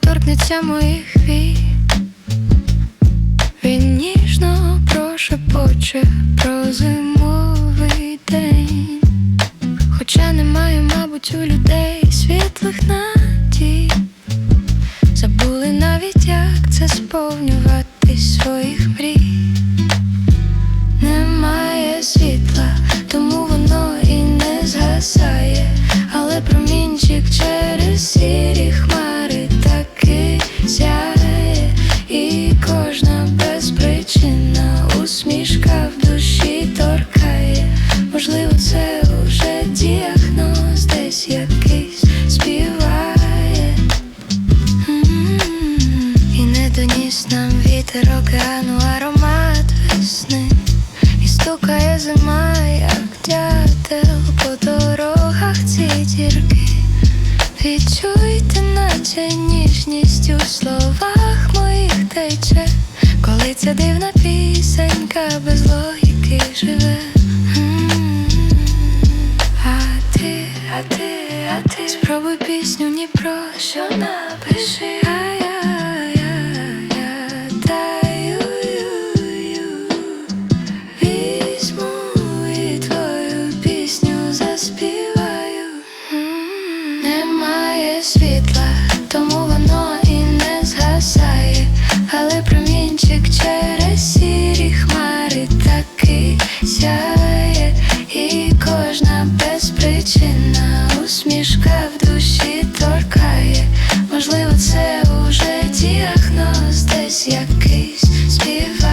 торкнеться моїх вій. Він ніжно прошепоче про зимовий день. Хоча немає, мабуть, у людей світлих надій. Забули навіть, як це сповнювати своїх мрій. Це уже діагноз десь якийсь співає. М, І не доніс нам вітер океану аромат весни. І стукає зима, як дятел по дорогах ці дірки. Відчуйте, наче ніжність у словах моїх тече, коли ця дивна пісенька без логіки ти пісню ні про що напиши. Я, я. Візьму і твою пісню заспіваю. Немає світла, тому воно і не згасає, але промінчик через сірі хмари таки сяє, і кожна безпричинна усмішка в душі торкає, можливо, це уже діагноз десь якийсь співає.